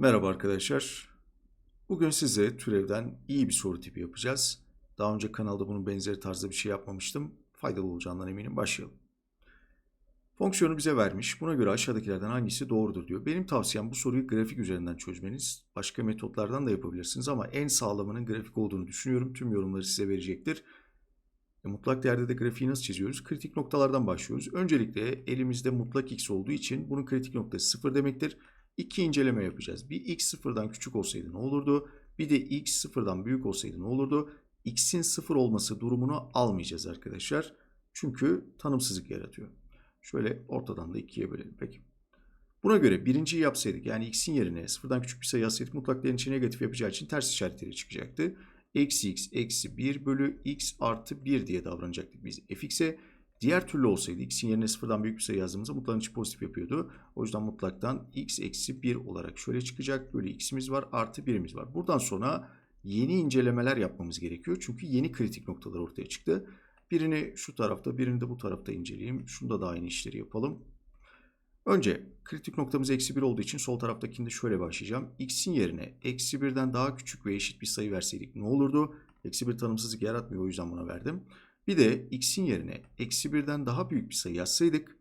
Merhaba arkadaşlar. Bugün size türevden iyi bir soru tipi yapacağız. Daha önce kanalda bunun benzeri tarzda bir şey yapmamıştım. Faydalı olacağından eminim. Başlayalım. Fonksiyonu bize vermiş. Buna göre aşağıdakilerden hangisi doğrudur diyor. Benim tavsiyem bu soruyu grafik üzerinden çözmeniz. Başka metotlardan da yapabilirsiniz ama en sağlamının grafik olduğunu düşünüyorum. Tüm yorumları size verecektir. E, mutlak değerde de grafiği nasıl çiziyoruz? Kritik noktalardan başlıyoruz. Öncelikle elimizde mutlak x olduğu için bunun kritik noktası 0 demektir. İki inceleme yapacağız. Bir x sıfırdan küçük olsaydı ne olurdu? Bir de x sıfırdan büyük olsaydı ne olurdu? x'in sıfır olması durumunu almayacağız arkadaşlar. Çünkü tanımsızlık yaratıyor. Şöyle ortadan da ikiye bölelim. Peki. Buna göre birinciyi yapsaydık yani x'in yerine sıfırdan küçük bir sayı yazsaydık mutlak değerin içine negatif yapacağı için ters işaretleri çıkacaktı. Eksi x eksi 1 bölü x artı 1 diye davranacaktık biz fx'e. Diğer türlü olsaydı x'in yerine sıfırdan büyük bir sayı yazdığımızda mutlağın içi pozitif yapıyordu. O yüzden mutlaktan x eksi 1 olarak şöyle çıkacak. Böyle x'imiz var artı 1'imiz var. Buradan sonra yeni incelemeler yapmamız gerekiyor. Çünkü yeni kritik noktalar ortaya çıktı. Birini şu tarafta birini de bu tarafta inceleyeyim. Şunda da aynı işleri yapalım. Önce kritik noktamız eksi 1 olduğu için sol taraftakinde şöyle başlayacağım. x'in yerine eksi 1'den daha küçük ve eşit bir sayı verseydik ne olurdu? Eksi 1 tanımsızlık yaratmıyor o yüzden buna verdim. Bir de x'in yerine eksi birden daha büyük bir sayı yazsaydık.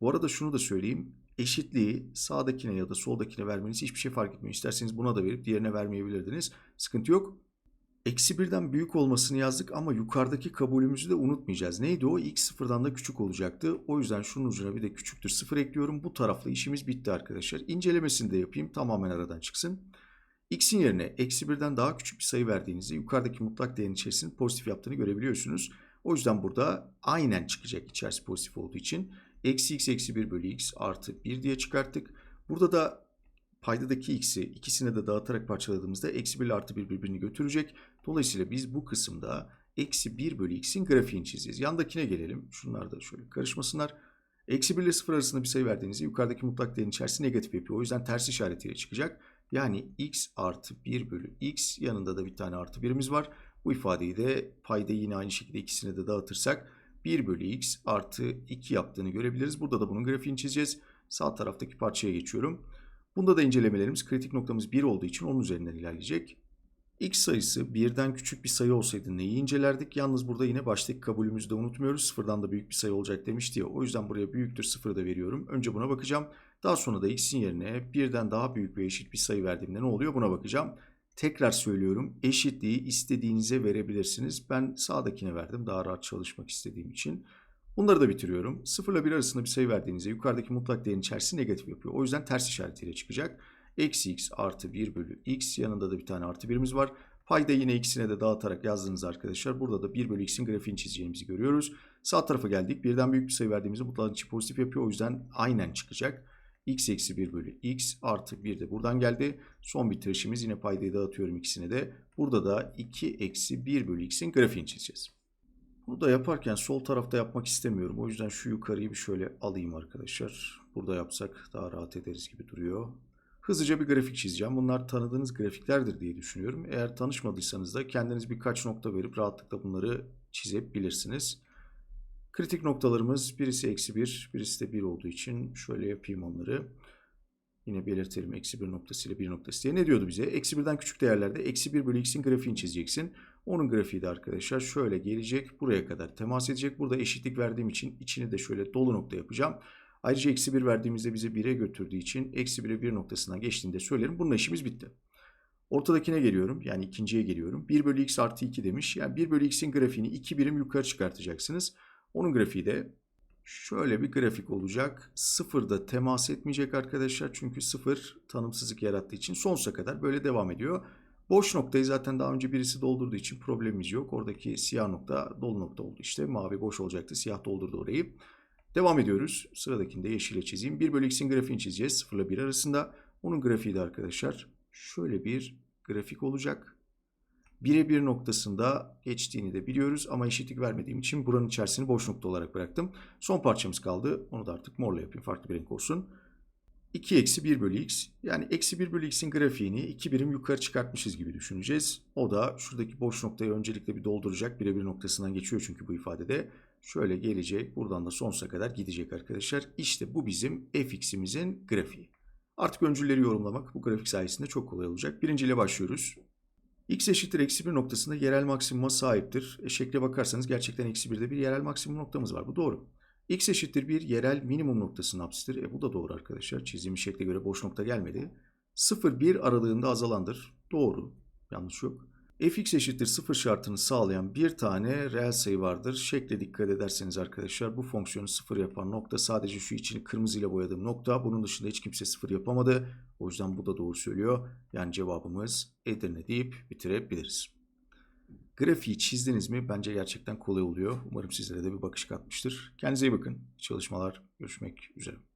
Bu arada şunu da söyleyeyim. Eşitliği sağdakine ya da soldakine vermeniz hiçbir şey fark etmiyor. İsterseniz buna da verip diğerine vermeyebilirdiniz. Sıkıntı yok. Eksi birden büyük olmasını yazdık ama yukarıdaki kabulümüzü de unutmayacağız. Neydi o? x sıfırdan da küçük olacaktı. O yüzden şunun ucuna bir de küçüktür sıfır ekliyorum. Bu tarafla işimiz bitti arkadaşlar. İncelemesini de yapayım. Tamamen aradan çıksın. x'in yerine eksi birden daha küçük bir sayı verdiğinizde yukarıdaki mutlak değerin içerisinin pozitif yaptığını görebiliyorsunuz. O yüzden burada aynen çıkacak içerisi pozitif olduğu için. Eksi x eksi 1 bölü x artı 1 diye çıkarttık. Burada da paydadaki x'i ikisine de dağıtarak parçaladığımızda eksi 1 ile artı 1 birbirini götürecek. Dolayısıyla biz bu kısımda eksi 1 bölü x'in grafiğini çizeceğiz. Yandakine gelelim. Şunlar da şöyle karışmasınlar. Eksi 1 ile 0 arasında bir sayı verdiğinizde yukarıdaki mutlak değerin içerisi negatif yapıyor. O yüzden ters işaretiyle çıkacak. Yani x artı 1 bölü x yanında da bir tane artı 1'imiz var. Bu ifadeyi de payda yine aynı şekilde ikisine de dağıtırsak 1 bölü x artı 2 yaptığını görebiliriz. Burada da bunun grafiğini çizeceğiz. Sağ taraftaki parçaya geçiyorum. Bunda da incelemelerimiz kritik noktamız 1 olduğu için onun üzerinden ilerleyecek. X sayısı birden küçük bir sayı olsaydı neyi incelerdik? Yalnız burada yine baştaki kabulümüzü de unutmuyoruz. Sıfırdan da büyük bir sayı olacak demişti ya. O yüzden buraya büyüktür sıfırı da veriyorum. Önce buna bakacağım. Daha sonra da x'in yerine birden daha büyük ve eşit bir sayı verdiğimde ne oluyor buna bakacağım. Tekrar söylüyorum eşitliği istediğinize verebilirsiniz. Ben sağdakine verdim daha rahat çalışmak istediğim için. Bunları da bitiriyorum. 0 ile 1 arasında bir sayı verdiğinizde yukarıdaki mutlak değerin içerisi negatif yapıyor. O yüzden ters işaretiyle çıkacak. Eksi x artı 1 bölü x yanında da bir tane artı 1'imiz var. Payda yine ikisine de dağıtarak yazdığınız arkadaşlar. Burada da 1 bölü x'in grafiğini çizeceğimizi görüyoruz. Sağ tarafa geldik. Birden büyük bir sayı verdiğimizde mutlak içi pozitif yapıyor. O yüzden aynen çıkacak x eksi 1 bölü x artı 1 de buradan geldi. Son bitirişimiz yine paydayı dağıtıyorum ikisine de. Burada da 2 eksi 1 bölü x'in grafiğini çizeceğiz. Bunu da yaparken sol tarafta yapmak istemiyorum. O yüzden şu yukarıyı bir şöyle alayım arkadaşlar. Burada yapsak daha rahat ederiz gibi duruyor. Hızlıca bir grafik çizeceğim. Bunlar tanıdığınız grafiklerdir diye düşünüyorum. Eğer tanışmadıysanız da kendiniz birkaç nokta verip rahatlıkla bunları çizebilirsiniz. Kritik noktalarımız birisi eksi 1, birisi de 1 olduğu için şöyle yapayım onları. Yine belirtelim eksi 1 noktası ile 1 noktası diye. Ne diyordu bize? Eksi 1'den küçük değerlerde eksi 1 bölü x'in grafiğini çizeceksin. Onun grafiği de arkadaşlar şöyle gelecek. Buraya kadar temas edecek. Burada eşitlik verdiğim için içini de şöyle dolu nokta yapacağım. Ayrıca eksi 1 verdiğimizde bize 1'e götürdüğü için eksi 1'e 1 noktasından geçtiğinde söylerim. Bununla işimiz bitti. Ortadakine geliyorum. Yani ikinciye geliyorum. 1 bölü x artı 2 demiş. Yani 1 bölü x'in grafiğini 2 birim yukarı çıkartacaksınız. Onun grafiği de şöyle bir grafik olacak. Sıfırda temas etmeyecek arkadaşlar. Çünkü sıfır tanımsızlık yarattığı için sonsuza kadar böyle devam ediyor. Boş noktayı zaten daha önce birisi doldurduğu için problemimiz yok. Oradaki siyah nokta dolu nokta oldu işte. Mavi boş olacaktı. Siyah doldurdu orayı. Devam ediyoruz. Sıradakinde yeşile çizeyim. 1 bölü x'in grafiğini çizeceğiz. 0 ile 1 arasında. Onun grafiği de arkadaşlar şöyle bir grafik olacak birebir noktasında geçtiğini de biliyoruz ama eşitlik vermediğim için buranın içerisini boş nokta olarak bıraktım. Son parçamız kaldı. Onu da artık morla yapayım. Farklı bir renk olsun. 2 eksi 1 bölü x. Yani eksi 1 bölü x'in grafiğini 2 birim yukarı çıkartmışız gibi düşüneceğiz. O da şuradaki boş noktayı öncelikle bir dolduracak. Birebir noktasından geçiyor çünkü bu ifadede. Şöyle gelecek. Buradan da sonsuza kadar gidecek arkadaşlar. İşte bu bizim fx'imizin grafiği. Artık öncülleri yorumlamak bu grafik sayesinde çok kolay olacak. Birinciyle başlıyoruz. X eşittir eksi 1 noktasında yerel maksimuma sahiptir. E, şekle bakarsanız gerçekten eksi 1'de bir yerel maksimum noktamız var. Bu doğru. X eşittir bir yerel minimum noktasının apsisidir. E bu da doğru arkadaşlar. Çizdiğimiz şekle göre boş nokta gelmedi. 0-1 aralığında azalandır. Doğru. Yanlış yok. fx eşittir 0 şartını sağlayan bir tane reel sayı vardır. Şekle dikkat ederseniz arkadaşlar bu fonksiyonu 0 yapan nokta sadece şu içini kırmızıyla boyadığım nokta. Bunun dışında hiç kimse 0 yapamadı. O yüzden bu da doğru söylüyor. Yani cevabımız Edirne deyip bitirebiliriz. Grafiği çizdiniz mi? Bence gerçekten kolay oluyor. Umarım sizlere de bir bakış katmıştır. Kendinize iyi bakın. Çalışmalar. Görüşmek üzere.